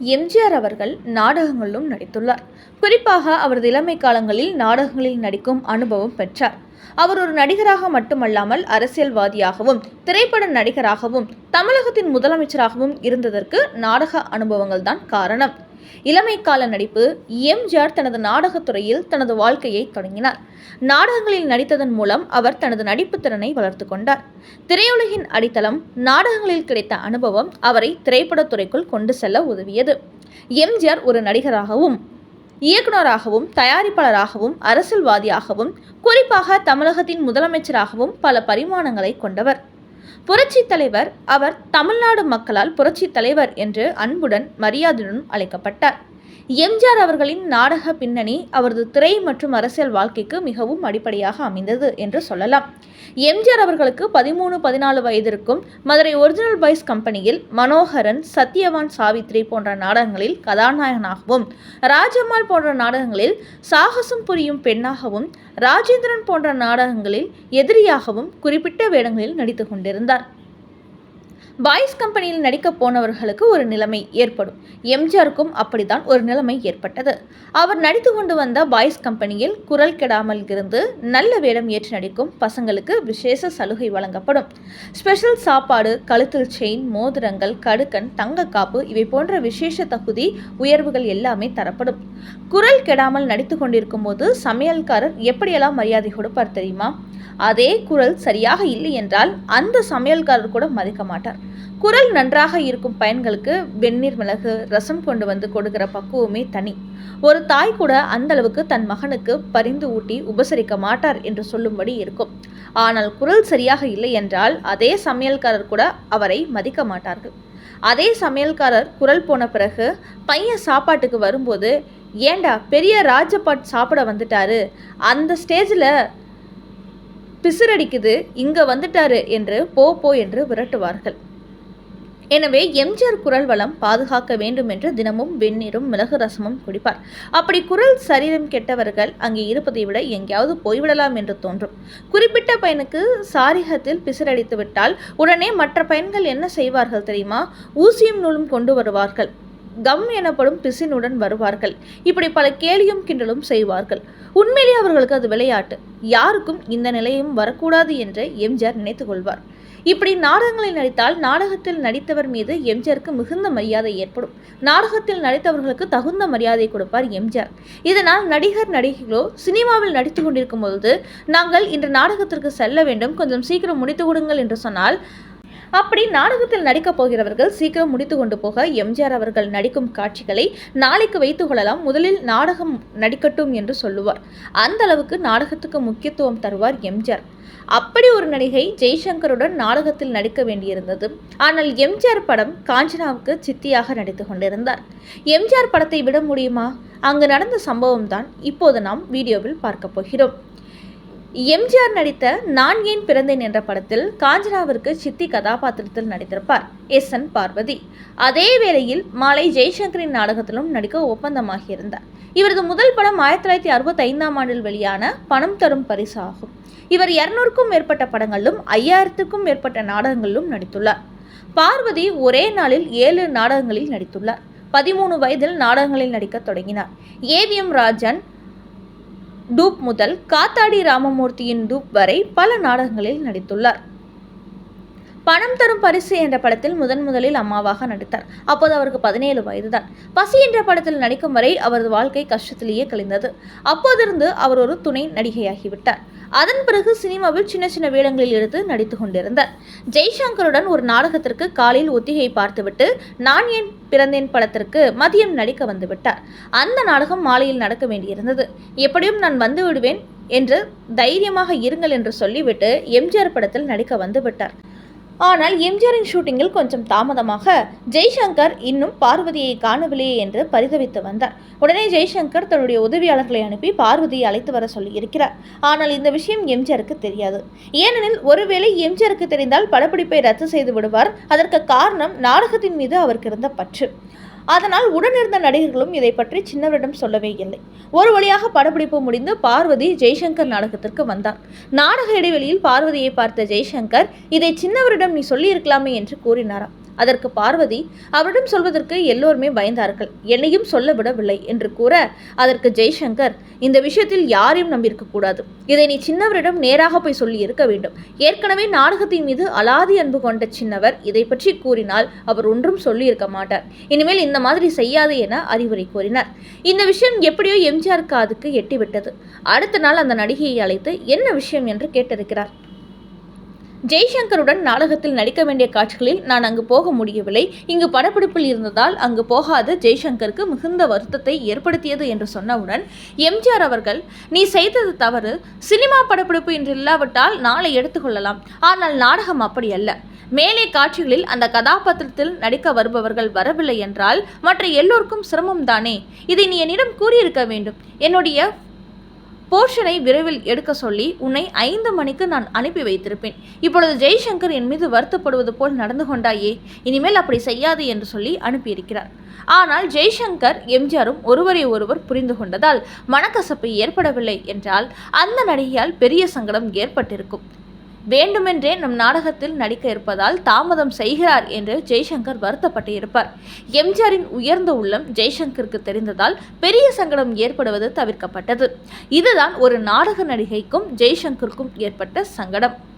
எம்ஜிஆர் அவர்கள் நாடகங்களிலும் நடித்துள்ளார். குறிப்பாக அவரது இளமை காலங்களில் நாடகங்களில் நடிக்கும் அனுபவம் பெற்றார். அவர் ஒரு நடிகராக மட்டுமல்லாமல் அரசியல்வாதியாகவும் திரைப்பட நடிகராகவும் தமிழகத்தின் முதலமைச்சராகவும் இருந்ததற்கு நாடக அனுபவங்கள் தான் காரணம். இளமை கால நடிப்பு எம்ஜிஆர் தனது நாடகத் துறையில் தனது வாழ்க்கையை தொடங்கினார். நாடகங்களில் நடித்ததன் மூலம் அவர் தனது நடிப்பு திறனை வளர்த்து கொண்டார். திரையுலகின் அடித்தளம் நாடகங்களில் கிடைத்த அனுபவம் அவரை திரைப்படத்துறைக்குள் கொண்டு செல்ல உதவியது. எம்ஜிஆர் ஒரு நடிகராகவும் இயக்குனராகவும் தயாரிப்பாளராகவும் அரசியல்வாதியாகவும் குறிப்பாக தமிழகத்தின் முதலமைச்சராகவும் பல பரிமாணங்களை கொண்டவர். புரட்சி தலைவர் அவர் தமிழ்நாடு மக்களால் புரட்சி தலைவர் என்று அன்புடன் மரியாதையுடன் அழைக்கப்பட்டார். எம்ஜிஆர் அவர்களின் நாடக பின்னணி அவரது திரை மற்றும் அரசியல் வாழ்க்கைக்கு மிகவும் அடிப்படையாக அமைந்தது என்று சொல்லலாம். எம்ஜிஆர் அவர்களுக்கு பதிமூணு பதினாலு வயதிற்கும் மதுரை ஒரிஜினல் பாய்ஸ் கம்பெனியில் மனோகரன் சத்யவான் சாவித்ரி போன்ற நாடகங்களில் கதாநாயகனாகவும் ராஜம்மாள் போன்ற நாடகங்களில் சாகசம் புரியும் பெண்ணாகவும் ராஜேந்திரன் போன்ற நாடகங்களில் எதிரியாகவும் குறிப்பிட்ட வேடங்களில் நடித்து கொண்டிருந்தார். பாய்ஸ் கம்பெனியில் நடிக்க போனவர்களுக்கு ஒரு நிலைமை ஏற்படும். எம்ஜிஆருக்கும் அப்படித்தான் ஒரு நிலைமை ஏற்பட்டது. அவர் நடித்து கொண்டு வந்த பாய்ஸ் கம்பெனியில் குரல் கெடாமல் இருந்து நல்ல வேடம் ஏற்று நடிக்கும் பசங்களுக்கு விசேஷ சலுகை வழங்கப்படும். ஸ்பெஷல் சாப்பாடு கழுத்தில் செயின் மோதிரங்கள் கடுக்கன் தங்கக்காப்பு இவை போன்ற விசேஷ தகுதி உயர்வுகள் எல்லாமே தரப்படும். குரல் கெடாமல் நடித்து கொண்டிருக்கும் போது சமையல்காரர் எப்படியெல்லாம் மரியாதை கொடுப்பார் தெரியுமா? அதே குரல் சரியாக இல்லை என்றால் அந்த சமையல்காரர் கூட மதிக்க மாட்டார். குரல் நன்றாக இருக்கும் பையன்களுக்கு வெந்நீர் மிளகு ரசம் கொண்டு வந்து கொடுக்கிற பக்குவமே தனி. ஒரு தாய் கூட அந்த அளவுக்கு தன் மகனுக்கு பரிந்து ஊட்டி உபசரிக்க மாட்டார் என்று சொல்லும்படி இருக்கும். ஆனால் குரல் சரியாக இல்லை என்றால் அதே சமையல்காரர் கூட அவரை மதிக்க மாட்டார்கள். அதே சமையல்காரர் குரல் போன பிறகு பையன் சாப்பாட்டுக்கு வரும்போது ஏண்டா பெரிய ராஜபாட் சாப்பிட வந்துட்டாரு? அந்த ஸ்டேஜில் பிசிறடிக்குது இங்கே வந்துட்டாரு என்று போ போ என்று விரட்டுவார்கள். எனவே எம்ஜிஆர் குரல் வளம் பாதுகாக்க வேண்டும் என்று தினமும் வெந்நீரும் மிளகு ரசமும் குடிப்பார். அப்படி குரல் சரீரம் கெட்டவர்கள் அங்கே இருப்பதை விட எங்கேயாவது போய்விடலாம் என்று தோன்றும். குறிப்பிட்ட பையனுக்கு சாரிகத்தில் பிசிறடித்து விட்டால் உடனே மற்ற பையன்கள் என்ன செய்வார்கள் தெரியுமா? ஊசியும் நூலும் கொண்டு வருவார்கள். கம் எனப்படும் பிசினுடன் வருவார்கள். இப்படி பல கேலியும் கிண்டலும் செய்வார்கள். உண்மையிலே அவர்களுக்கு அது விளையாட்டு. யாருக்கும் இந்த நிலையும் வரக்கூடாது என்று எம்ஜிஆர் நினைத்து கொள்வார். இப்படி நாடகங்களில் நடித்தால் நாடகத்தில் நடித்தவர் மீது எம்ஜிஆருக்கு மிகுந்த மரியாதை ஏற்படும். நாடகத்தில் நடித்தவர்களுக்கு தகுந்த மரியாதை கொடுப்பார் எம்ஜிஆர். இதனால் நடிகர் நடிகைகளோ சினிமாவில் நடித்து கொண்டிருக்கும் பொழுது நாங்கள் இன்று நாடகத்திற்கு செல்ல வேண்டும். கொஞ்சம் சீக்கிரம் முடித்து கொடுங்கள் என்று சொன்னால் அப்படி நாடகத்தில் நடிக்கப் போகிறவர்கள் சீக்கிரம் முடித்து கொண்டு போக எம்ஜிஆர் அவர்கள் நடிக்கும் காட்சிகளை நாளைக்கு வைத்துக் கொள்ளலாம். முதலில் நாடகம் நடிக்கட்டும் என்று சொல்லுவார். அந்த அளவுக்கு நாடகத்துக்கு முக்கியத்துவம் தருவார் எம்ஜிஆர். அப்படி ஒரு நடிகை ஜெய்சங்கருடன் நாடகத்தில் நடிக்க வேண்டியிருந்தது. ஆனால் எம்ஜிஆர் படம் காஞ்சனாவுக்கு சித்தியாக நடித்து கொண்டிருந்தார். எம்ஜிஆர் படத்தை விட முடியுமா? அங்கு நடந்த சம்பவம் தான் இப்போது நாம் வீடியோவில் பார்க்க போகிறோம். எம்ஜிஆர் நடித்த நான் ஏன் பிறந்தேன் என்ற படத்தில் காஞ்சனாவிற்கு சித்தி கதாபாத்திரத்தில் நடித்திருப்பார் எஸ் என் பார்வதி. அதே வேளையில் மாலை ஜெய்சங்கரின் நாடகத்திலும் நடிக்க ஒப்பந்தமாகியிருந்தார். இவரது முதல் படம் ஆயிரத்தி தொள்ளாயிரத்தி அறுபத்தி ஐந்தாம் ஆண்டில் வெளியான பணம் தரும் பரிசு ஆகும். இவர் இருநூறுக்கும் மேற்பட்ட படங்களிலும் ஐயாயிரத்துக்கும் மேற்பட்ட நாடகங்களிலும் நடித்துள்ளார். பார்வதி ஒரே நாளில் ஏழு நாடகங்களில் நடித்துள்ளார். பதிமூணு வயதில் நாடகங்களில் நடிக்க தொடங்கினார். ஏவிஎம் ராஜன் டூப் முதல் காத்தாடி ராமமூர்த்தியின் டூப் வரை பல நாடகங்களில் நடித்துள்ளார். பணம் தரும் பரிசு என்ற படத்தில் முதன் முதலில் அம்மாவாக நடித்தார். அப்போது அவருக்கு பதினேழு வயதுதான். பசி என்ற படத்தில் நடிக்கும் வரை அவரது வாழ்க்கை கஷ்டத்திலேயே கழிந்தது. அப்போதிருந்து அவர் ஒரு துணை நடிகையாகிவிட்டார். அதன் பிறகு சினிமாவில் சின்ன சின்ன வேடங்களில் எடுத்து நடித்து கொண்டிருந்தார். ஜெய்சங்கருடன் ஒரு நாடகத்திற்கு காலையில் ஒத்திகை பார்த்துவிட்டு நான் என் பிறந்தேன் படத்திற்கு மதியம் நடிக்க வந்து விட்டார் அந்த நாடகம் மாலையில் நடக்க வேண்டியிருந்தது. எப்படியும் நான் வந்து விடுவேன் என்று தைரியமாக இருங்கள் என்று சொல்லிவிட்டு எம்ஜிஆர் படத்தில் நடிக்க வந்து விட்டார். ஆனால் எம்ஜிஆரின் ஷூட்டிங்கில் கொஞ்சம் தாமதமாக ஜெய்சங்கர் இன்னும் பார்வதியை காணவில்லையே என்று பரிதவித்து வந்தார். உடனே ஜெய்சங்கர் தன்னுடைய உதவியாளர்களை அனுப்பி பார்வதியை அழைத்து வர சொல்லியிருக்கிறார். ஆனால் இந்த விஷயம் எம்ஜிஆருக்கு தெரியாது. ஏனெனில் ஒருவேளை எம்ஜிஆருக்கு தெரிந்தால் படப்பிடிப்பை ரத்து செய்து விடுவார். அதற்கு காரணம் நாடகத்தின் மீது அவருக்கு இருந்த பற்று. அதனால் உடனிருந்த நடிகர்களும் இதை பற்றி சின்னவரிடம் சொல்லவே இல்லை. ஒரு வழியாக படப்பிடிப்பு முடிந்து பார்வதி ஜெய்சங்கர் நாடகத்திற்கு வந்தார் நாடக இடைவெளியில் பார்வதியை பார்த்த ஜெய்சங்கர் இதை சின்னவரிடம் நீ சொல்லியிருக்கலாமே என்று கூறினாராம். அதற்கு பார்வதி அவரிடம் சொல்வதற்கு எல்லோருமே பயந்தார்கள். என்னையும் சொல்ல விடவில்லை என்று கூற அதற்கு ஜெய்சங்கர் இந்த விஷயத்தில் யாரையும் நம்பியிருக்க கூடாது இதை நீ சின்னவரிடம் நேராக போய் சொல்லி இருக்க வேண்டும். ஏற்கனவே நாடகத்தின் மீது அலாதி அன்பு கொண்ட சின்னவர் இதை பற்றி கூறினால் அவர் ஒன்றும் சொல்லியிருக்க மாட்டார். இனிமேல் இந்த மாதிரி செய்யாது என அறிவுரை கூறினார். இந்த விஷயம் எப்படியோ எம்ஜிஆர் காதுக்கு எட்டிவிட்டது. அடுத்த நாள் அந்த நடிகையை அழைத்து என்ன விஷயம்? என்று கேட்டிருக்கிறார். ஜெய்சங்கருடன் நாடகத்தில் நடிக்க வேண்டிய காட்சிகளில் நான் அங்கு போக முடியவில்லை. இங்கு படப்பிடிப்பில் இருந்ததால் அங்கு போகாது. ஜெய்சங்கருக்கு மிகுந்த வருத்தத்தை ஏற்படுத்தியது என்று சொன்னவுடன் எம்ஜிஆர் அவர்கள் நீ செய்தது தவறு. சினிமா படப்பிடிப்பு என்று இல்லாவிட்டால் நாளை எடுத்துக்கொள்ளலாம் ஆனால் நாடகம் அப்படி அல்ல. மேலே காட்சிகளில் அந்த கதாபாத்திரத்தில் நடிக்க வருபவர்கள் வரவில்லை என்றால் மற்ற எல்லோருக்கும் சிரமம் தானே. இதை நீ என்னிடம் கூறியிருக்க வேண்டும். என்னுடைய போர்ஷனை விரைவில் எடுக்க சொல்லி உன்னை ஐந்து மணிக்கு நான் அனுப்பி வைத்திருப்பேன். இப்பொழுது ஜெய்சங்கர் என் மீது வருத்தப்படுவது போல் நடந்து கொண்டாயே இனிமேல் அப்படி செய்யாது என்று சொல்லி அனுப்பியிருக்கிறார். ஆனால் ஜெய்சங்கர் எம்ஜிஆரும் ஒருவரை ஒருவர் புரிந்து கொண்டதால் மனக்கசப்பு ஏற்படவில்லை என்றால் அந்த நடிகையால் பெரிய சங்கடம் ஏற்பட்டிருக்கும். வேண்டுமென்றே நம் நாடகத்தில் நடிக்க இருப்பதால் தாமதம் செய்கிறார் என்று ஜெய்சங்கர் வருத்தப்பட்டு இருப்பார் எம்ஜிஆரின் உயர்ந்த உள்ளம் ஜெய்சங்கருக்கு தெரிந்ததால் பெரிய சங்கடம் ஏற்படுவது தவிர்க்கப்பட்டது. இதுதான் ஒரு நாடக நடிகைக்கும் ஜெய்சங்கருக்கும் ஏற்பட்ட சங்கடம்.